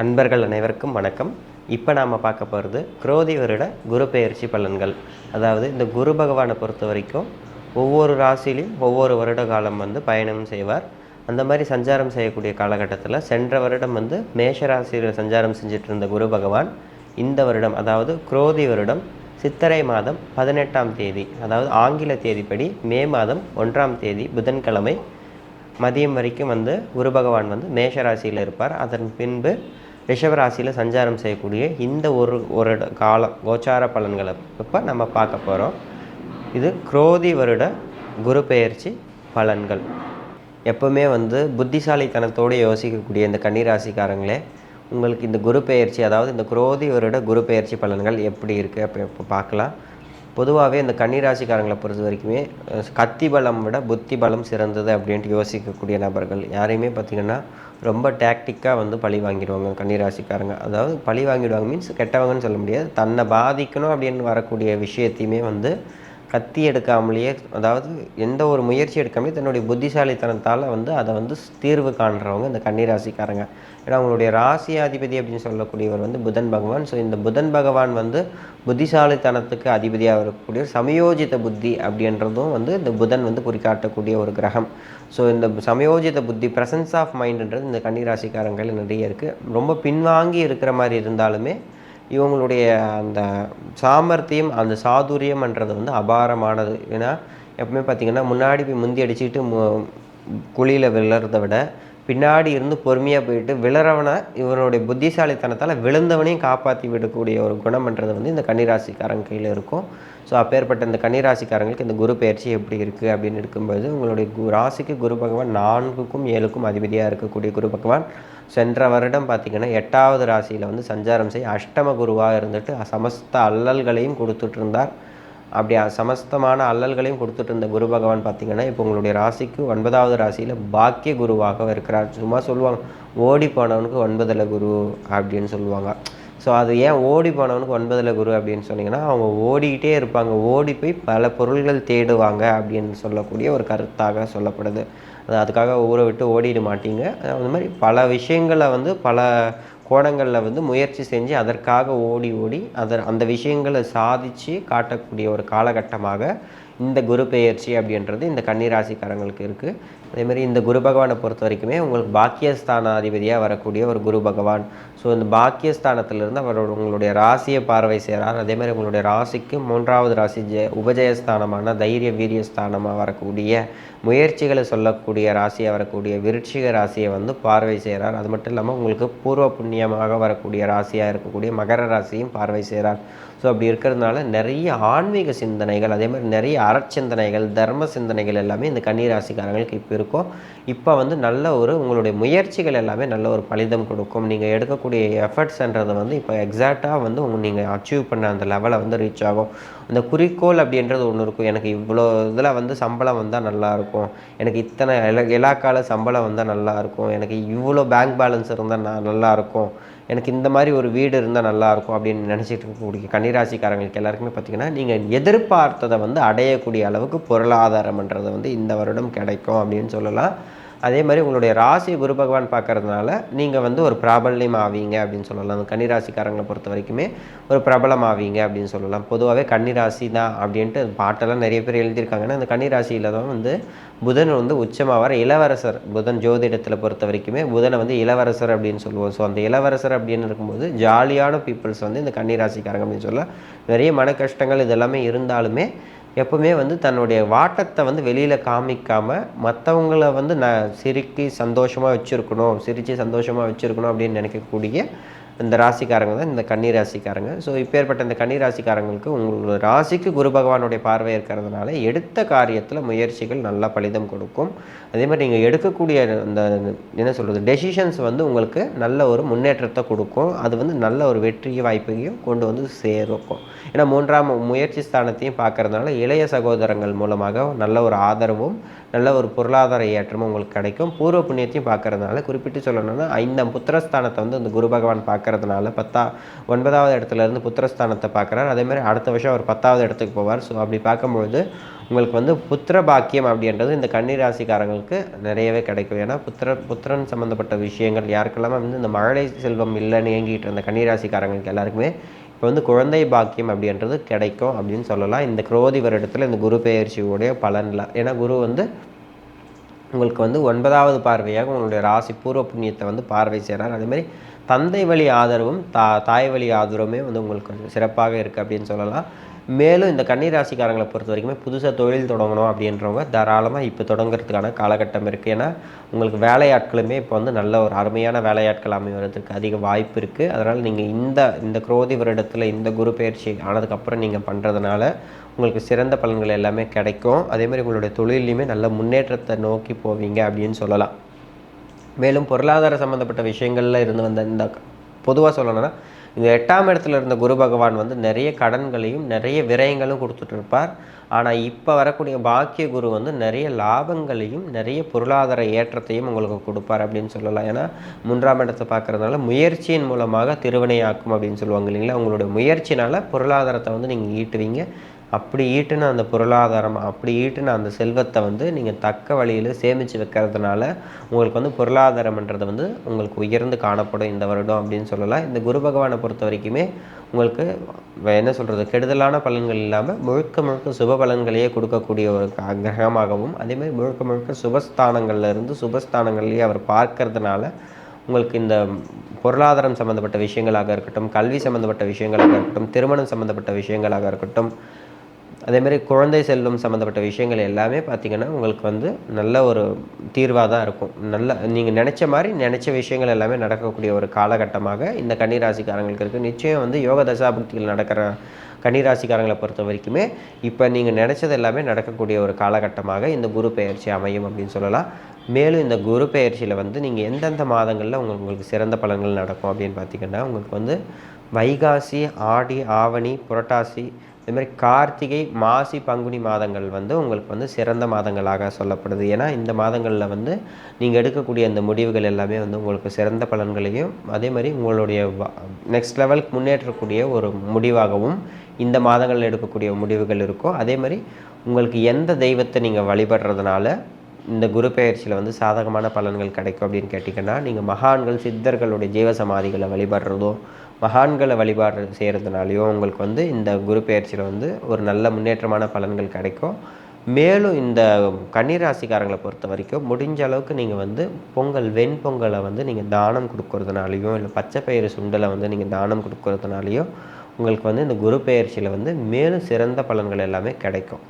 அன்பர்கள் அனைவருக்கும் வணக்கம். இப்போ நாம் பார்க்க போகிறது குரோதி வருட குரு பெயர்ச்சி பலன்கள். அதாவது இந்த குரு பகவானை பொறுத்த வரைக்கும் ஒவ்வொரு ராசிலையும் ஒவ்வொரு வருட காலம் வந்து பயணம் செய்வார். அந்த மாதிரி சஞ்சாரம் செய்யக்கூடிய காலகட்டத்தில் சென்ற வருடம் வந்து மேஷ ராசியில் சஞ்சாரம் செஞ்சிட்டு இருந்த குரு பகவான் இந்த வருடம் அதாவது குரோதி வருடம் சித்திரை மாதம் பதினெட்டாம் தேதி அதாவது ஆங்கில தேதிப்படி மே மாதம் ஒன்றாம் தேதி புதன்கிழமை மதியம் வரைக்கும் வந்து குரு பகவான் வந்து மேஷ ராசியில் இருப்பார். அதன் பின்பு ரிஷபராசியில் சஞ்சாரம் செய்யக்கூடிய இந்த ஒரு ஒரு காலம் கோச்சார பலன்களை இப்போ நம்ம பார்க்க போகிறோம் இது குரோதி வருட குரு பெயர்ச்சி பலன்கள். எப்பவுமே வந்து புத்திசாலித்தனத்தோடு யோசிக்கக்கூடிய இந்த கன்னிராசிக்காரங்களே உங்களுக்கு இந்த குரு பெயர்ச்சி அதாவது இந்த குரோதி வருட குரு பெயர்ச்சி பலன்கள் எப்படி இருக்குது அப்போ இப்போ பார்க்கலாம். பொதுவாகவே இந்த கன்னிராசிக்காரங்களை பொறுத்த வரைக்குமே கத்தி பலம் விட புத்தி பலம் சிறந்தது அப்படின்ட்டு யோசிக்கக்கூடிய நபர்கள் யாரையுமே பார்த்திங்கன்னா ரொம்ப டேக்டிக்காக வந்து பழி வாங்கிடுவாங்க கன்னிராசிக்காரங்க. அதாவது பழி வாங்கிடுவாங்க மீன்ஸ் கெட்டவங்கன்னு சொல்ல முடியாது. தன்னை பாதிக்கணும் அப்படின்னு வரக்கூடிய விஷயத்தையுமே வந்து கத்தி எடுக்காமலேயே அதாவது எந்த ஒரு முயற்சி எடுக்காமலே தன்னுடைய புத்திசாலித்தனத்தால் வந்து அதை வந்து தீர்வு காண்றவங்க இந்த கன்னிராசிக்காரங்க. ஏன்னா அவங்களுடைய ராசியாதிபதி அப்படின்னு சொல்லக்கூடியவர் வந்து புதன் பகவான். ஸோ இந்த புதன் பகவான் வந்து புத்திசாலித்தனத்துக்கு அதிபதியாக இருக்கக்கூடிய சமயோஜித புத்தி அப்படின்றதும் வந்து இந்த புதன் வந்து குறிக்காட்டக்கூடிய ஒரு கிரகம். ஸோ இந்த சமயோஜித புத்தி ப்ரெசன்ஸ் ஆஃப் மைண்டுன்றது இந்த கன்னிராசிக்காரங்கள் நிறைய இருக்குது ரொம்ப பின்வாங்கி இருக்கிற மாதிரி இருந்தாலுமே இவங்களுடைய அந்த சாமர்த்தியம் அந்த சாதுரியம்ன்றது வந்து அபாரமானது. ஏன்னா எப்பவுமே பார்த்திங்கன்னா முன்னாடி போய் முந்தி அடிச்சுக்கிட்டு மு குழியில் விழுறத விட பின்னாடி இருந்து பொறுமையாக போயிட்டு விழறவனை இவனுடைய புத்திசாலித்தனத்தால் விழுந்தவனையும் காப்பாற்றி விடக்கூடிய ஒரு குணம்ன்றது வந்து இந்த கன்னிராசிக்காரங்க கையில் இருக்கும். ஸோ அப்பேற்பட்ட இந்த கன்னிராசிக்காரங்களுக்கு இந்த குரு பயிற்சி எப்படி இருக்குது அப்படின்னு இருக்கும்போது உங்களுடைய கு ராசிக்கு குரு பகவான் நான்குக்கும் ஏழுக்கும் அதிபதியாக இருக்கக்கூடிய குரு பகவான் சென்ற வருடம் பார்த்திங்கன்னா எட்டாவது ராசியில் வந்து சஞ்சாரம் செய்ய அஷ்டம குருவாக இருந்துட்டு சமஸ்த அல்லல்களையும் கொடுத்துட்ருந்தார் இருந்தார். அப்படி சமஸ்தமான அல்லல்களையும் கொடுத்துட்டு இருந்த குரு பகவான் பார்த்திங்கன்னா இப்போ உங்களுடைய ராசிக்கு ஒன்பதாவது ராசியில் பாக்கிய குருவாக இருக்கிறார். சும்மா சொல்லுவாங்க ஓடி போனவனுக்கு ஒன்பதில் குரு அப்படின்னு சொல்லுவாங்க. ஸோ அது ஏன் ஓடி போனவனுக்கு ஒன்பதில் குரு அப்படின்னு சொன்னீங்கன்னா அவங்க ஓடிக்கிட்டே இருப்பாங்க. ஓடி போய் பல பொருள்கள் தேடுவாங்க அப்படின்னு சொல்லக்கூடிய ஒரு கருத்தாக சொல்லப்படுது. அது அதுக்காக ஊரை விட்டு ஓடிட மாட்டீங்க. அது மாதிரி பல விஷயங்களை வந்து பல கோணங்களில் வந்து முயற்சி செஞ்சு அதற்காக ஓடி ஓடி அதர் அந்த விஷயங்களை சாதித்து காட்டக்கூடிய ஒரு காலகட்டமாக இந்த குரு பெயர்ச்சி அப்படின்றது இந்த கன்னிராசிக்காரங்களுக்கு இருக்குது அதேமாதிரி இந்த குரு பகவானை பொறுத்த வரைக்குமே உங்களுக்கு பாக்கியஸ்தானாதிபதியாக வரக்கூடிய ஒரு குரு பகவான். ஸோ இந்த பாக்கியஸ்தானத்திலிருந்து அவரோட உங்களுடைய ராசியை பார்வை செய்கிறார் அதேமாதிரி உங்களுடைய ராசிக்கு மூன்றாவது ராசி ஜெ உபஜயஸ்தானமான தைரிய வீரியஸ்தானமாக வரக்கூடிய முயற்சிகளை சொல்லக்கூடிய ராசியாக வரக்கூடிய விருட்சிக ராசியை வந்து பார்வை செய்கிறார் அது மட்டும் இல்லாமல் உங்களுக்கு பூர்வ புண்ணியமாக வரக்கூடிய ராசியாக இருக்கக்கூடிய மகர ராசியும் பார்வை செய்கிறார் ஸோ அப்படி இருக்கிறதுனால நிறைய ஆன்மீக சிந்தனைகள் அதேமாதிரி நிறைய அறச்சிந்தனைகள் தர்ம சிந்தனைகள் எல்லாமே இந்த கன்னி ராசிக்காரங்களுக்கு இப்போ இருக்கோ இப்போ வந்து நல்ல ஒரு உங்களுடைய முயற்சிகள் எல்லாமே நல்ல ஒரு பலிதம் கொடுக்கும். நீங்கள் எடுக்கக்கூடிய எஃபர்ட்ஸ்ன்றதை வந்து இப்போ எக்ஸாக்டாக வந்து உங்கள் நீங்கள் அச்சீவ் பண்ண அந்த லெவலை வந்து ரீச் ஆகும். அந்த குறிக்கோள் அப்படின்றது ஒன்று இருக்கும். எனக்கு இவ்வளோ இதில் வந்து சம்பளம் வந்தால் நல்லாயிருக்கும் எனக்கு இத்தனை இல இலாக்கால சம்பளம் வந்தால் நல்லாயிருக்கும் எனக்கு இவ்வளோ பேங்க் பேலன்ஸ் இருந்தால் நான் நல்லாயிருக்கும் எனக்கு இந்த மாதிரி ஒரு வீடு இருந்தால் நல்லாயிருக்கும் அப்படின்னு நினச்சிட்டு இருக்கக்கூடிய கன்னிராசிக்காரங்களுக்கு எல்லாருக்குமே பார்த்தீங்கன்னா நீங்கள் எதிர்பார்த்ததை வந்து அடையக்கூடிய அளவுக்கு பொருளாதாரம்ன்றது வந்து இந்த வருடம் கிடைக்கும் அப்படின்னு சொல்லலாம். அதே மாதிரி உங்களுடைய ராசி குரு பகவான் பார்க்கறதுனால நீங்கள் வந்து ஒரு பிராபல்யம் ஆவீங்க அப்படின்னு சொல்லலாம். அந்த கன்னிராசிக்காரங்களை பொறுத்த வரைக்குமே ஒரு பிரபலம் ஆவீங்க அப்படின்னு சொல்லலாம். பொதுவாகவே கன்னிராசி தான் அப்படின்ட்டு பாட்டெல்லாம் நிறைய பேர் எழுதியிருக்காங்கன்னா அந்த கன்னிராசியில் தான் வந்து புதன் வந்து உச்சமாவார் இளவரசர். புதன் ஜோதிடத்தில் பொறுத்த வரைக்குமே புதனை வந்து இளவரசர் அப்படின்னு சொல்லுவோம். ஸோ அந்த இளவரசர் அப்படின்னு இருக்கும்போது ஜாலியான பீப்புள்ஸ் வந்து இந்த கன்னிராசிக்காரங்க அப்படின்னு சொல்லலாம். நிறைய மன கஷ்டங்கள் இதெல்லாமே இருந்தாலுமே எப்பவுமே வந்து தன்னுடைய வாட்டத்தை வந்து வெளியில் காமிக்காமல் மற்றவங்கள வந்து நான் சிரிக்கி சந்தோஷமாக வச்சுருக்கணும் சிரித்து சந்தோஷமாக வச்சுருக்கணும் அப்படின்னு நினைக்கக்கூடிய இந்த ராசிக்காரங்க தான் இந்த கன்னி ராசிக்காரங்க. ஸோ இப்பேற்பட்ட இந்த கன்னி ராசிக்காரங்களுக்கு உங்களோட ராசிக்கு குரு பகவானுடைய பார்வை இருக்கிறதுனால எடுத்த காரியத்தில் முயற்சிகள் நல்லா பலிதம் கொடுக்கும். அதே மாதிரி நீங்கள் எடுக்கக்கூடிய அந்த என்ன சொல்கிறது டெசிஷன்ஸ் வந்து உங்களுக்கு நல்ல ஒரு முன்னேற்றத்தை கொடுக்கும். அது வந்து நல்ல ஒரு வெற்றி வாய்ப்பையும் கொண்டு வந்து சேர்க்கும். ஏன்னா மூன்றாம் முயற்சி ஸ்தானத்தையும் பார்க்கறதுனால இளைய சகோதரங்கள் மூலமாக நல்ல ஒரு ஆதரவும் நல்ல ஒரு பொருளாதார ஏற்றமும் உங்களுக்கு கிடைக்கும். பூர்வ புண்ணியத்தையும் பார்க்கறதுனால குறிப்பிட்டு சொல்லணும்னா ஐந்தாம் புத்திரஸ்தானத்தை வந்து இந்த குரு பகவான் பார்க்கறதுனால பத்தா ஒன்பதாவது இடத்துல இருந்து புத்திரஸ்தானத்தை பார்க்குறாரு. அதேமாதிரி அடுத்த வருஷம் அவர் பத்தாவது இடத்துக்கு போவார். ஸோ அப்படி பார்க்கும்பொழுது உங்களுக்கு வந்து புத்திர பாக்கியம் அப்படின்றது இந்த கன்னிராசிக்காரங்களுக்கு நிறையவே கிடைக்கும். ஏன்னா புத்திர புத்திரன் சம்மந்தப்பட்ட விஷயங்கள் யாருக்கெல்லாம் வந்து இந்த மழலை செல்வம் இல்லைன்னு இயங்கிட்டு இருந்த கன்னிராசிக்காரங்களுக்கு எல்லாருக்குமே இப்போ வந்து குழந்தை பாக்கியம் அப்படின்றது கிடைக்கும் அப்படின்னு சொல்லலாம். இந்த குரோதி வருடத்தில் இந்த குரு பெயர்ச்சியுடைய பலனில். ஏன்னா குரு வந்து உங்களுக்கு வந்து ஒன்பதாவது பார்வையாக உங்களுடைய ராசி பூர்வ புண்ணியத்தை வந்து பார்வை செய்கிறார் அதேமாதிரி தந்தை வழி ஆதரவும் தா தாய் வழி ஆதரவுமே வந்து உங்களுக்கு கொஞ்சம் சிறப்பாக இருக்குது அப்படின்னு சொல்லலாம். மேலும் இந்த கன்னிராசிக்காரங்களை பொறுத்த வரைக்குமே புதுசாக தொழில் தொடங்கணும் அப்படின்றவங்க தாராளமாக இப்போ தொடங்குறதுக்கான காலகட்டம் இருக்குது ஏன்னா உங்களுக்கு வேலையாட்களுமே இப்போ வந்து நல்ல ஒரு அருமையான வேலையாட்கள் அமைவதற்கு அதிக வாய்ப்பு இருக்குது அதனால் நீங்கள் இந்த இந்த குரோதி வருடத்தில் இந்த குரு பயிற்சி ஆனதுக்கப்புறம் நீங்கள் பண்ணுறதுனால உங்களுக்கு சிறந்த பலன்கள் எல்லாமே கிடைக்கும். அதேமாதிரி உங்களுடைய தொழிலையுமே நல்ல முன்னேற்றத்தை நோக்கி போவீங்க அப்படின்னு சொல்லலாம். மேலும் பொருளாதார சம்மந்தப்பட்ட விஷயங்களில் இருந்து வந்த இந்த பொதுவாக சொல்லணும்னா இந்த எட்டாம் இடத்துல இருந்த குரு பகவான் வந்து நிறைய கடன்களையும் நிறைய விரயங்களும் கொடுத்துட்டு இருப்பார். ஆனால் இப்போ வரக்கூடிய பாக்கிய குரு வந்து நிறைய லாபங்களையும் நிறைய பொருளாதார ஏற்றத்தையும் உங்களுக்கு கொடுப்பார் அப்படின்னு சொல்லலாம். ஏன்னா மூன்றாம் இடத்தை பார்க்கறதுனால முயற்சியின் மூலமாக திருவினையாக்கும் அப்படின்னு சொல்லுவாங்க இல்லைங்களா? உங்களுடைய முயற்சினால் பொருளாதாரத்தை வந்து நீங்கள் ஈட்டுவீங்க. அப்படி ஈட்டின அந்த பொருளாதாரம் அப்படி ஈட்டின அந்த செல்வத்தை வந்து நீங்கள் தக்க வழியில் சேமித்து வைக்கிறதுனால உங்களுக்கு வந்து பொருளாதாரம்ன்றது வந்து உங்களுக்கு உயர்ந்து காணப்படும் இந்த வருடம் அப்படின்னு சொல்லலாம். இந்த குரு பகவானை பொறுத்த வரைக்குமே உங்களுக்கு என்ன சொல்கிறது கெடுதலான பலன்கள் இல்லாமல் முழுக்க முழுக்க சுப பலன்களையே கொடுக்கக்கூடிய ஒரு கிரகமாகவும் அதேமாதிரி முழுக்க முழுக்க சுபஸ்தானங்கள்ல இருந்து சுபஸ்தானங்கள்லேயே அவர் பார்க்கறதுனால உங்களுக்கு இந்த பொருளாதாரம் சம்மந்தப்பட்ட விஷயங்களாக இருக்கட்டும் கல்வி சம்மந்தப்பட்ட விஷயங்களாக இருக்கட்டும் திருமணம் சம்மந்தப்பட்ட விஷயங்களாக இருக்கட்டும் அதேமாதிரி குழந்தை செல்வம் சம்மந்தப்பட்ட விஷயங்கள் எல்லாமே பார்த்திங்கன்னா உங்களுக்கு வந்து நல்ல ஒரு தீர்வாக தான் இருக்கும். நல்ல நீங்கள் நினச்ச மாதிரி நினச்ச விஷயங்கள் எல்லாமே நடக்கக்கூடிய ஒரு காலகட்டமாக இந்த கன்னிராசிக்காரங்களுக்கு இருக்குது நிச்சயம் வந்து யோக தசாபக்திகள் நடக்கிற கன்னிராசிக்காரங்களை பொறுத்த வரைக்குமே இப்போ நீங்கள் நினச்சது எல்லாமே நடக்கக்கூடிய ஒரு காலகட்டமாக இந்த குரு பெயர்ச்சி அமையும் அப்படின்னு சொல்லலாம். மேலும் இந்த குரு பெயர்ச்சியில் வந்து நீங்கள் எந்தெந்த மாதங்களில் உங்களுக்கு உங்களுக்கு சிறந்த பலன்கள் நடக்கும் அப்படின்னு பார்த்தீங்கன்னா உங்களுக்கு வந்து வைகாசி ஆடி ஆவணி புரட்டாசி இது மாதிரி கார்த்திகை மாசி பங்குனி மாதங்கள் வந்து உங்களுக்கு வந்து சிறந்த மாதங்களாக சொல்லப்படுது. ஏன்னா இந்த மாதங்களில் வந்து நீங்கள் எடுக்கக்கூடிய அந்த முடிவுகள் எல்லாமே வந்து உங்களுக்கு சிறந்த பலன்களையும் அதே மாதிரி உங்களுடைய நெக்ஸ்ட் லெவலுக்கு முன்னேற்றக்கூடிய ஒரு முடிவாகவும் இந்த மாதங்களில் எடுக்கக்கூடிய முடிவுகள் இருக்கும் அதே மாதிரி உங்களுக்கு எந்த தெய்வத்தை நீங்கள் வழிபடுறதுனால இந்த குரு பெயர்ச்சியில் வந்து சாதகமான பலன்கள் கிடைக்கும் அப்படின்னு கேட்டிங்கன்னா நீங்கள் மகான்கள் சித்தர்களுடைய ஜீவசமாதிகளை வழிபடுறதோ மகான்களை வழிபாடு செய்கிறதுனாலையும் உங்களுக்கு வந்து இந்த குரு பயிற்சியில் வந்து ஒரு நல்ல முன்னேற்றமான பலன்கள் கிடைக்கும். மேலும் இந்த கன்னிராசிக்காரங்களை பொறுத்த வரைக்கும் முடிஞ்ச அளவுக்கு நீங்கள் வந்து பொங்கல் வெண்பொங்கலை வந்து நீங்கள் தானம் கொடுக்கறதுனாலையும் இல்லை பச்சை பயிறு சுண்டலை வந்து நீங்கள் தானம் கொடுக்கறதுனாலையும் உங்களுக்கு வந்து இந்த குரு பயிற்சியில் வந்து மேலும் சிறந்த பலன்கள் எல்லாமே கிடைக்கும்.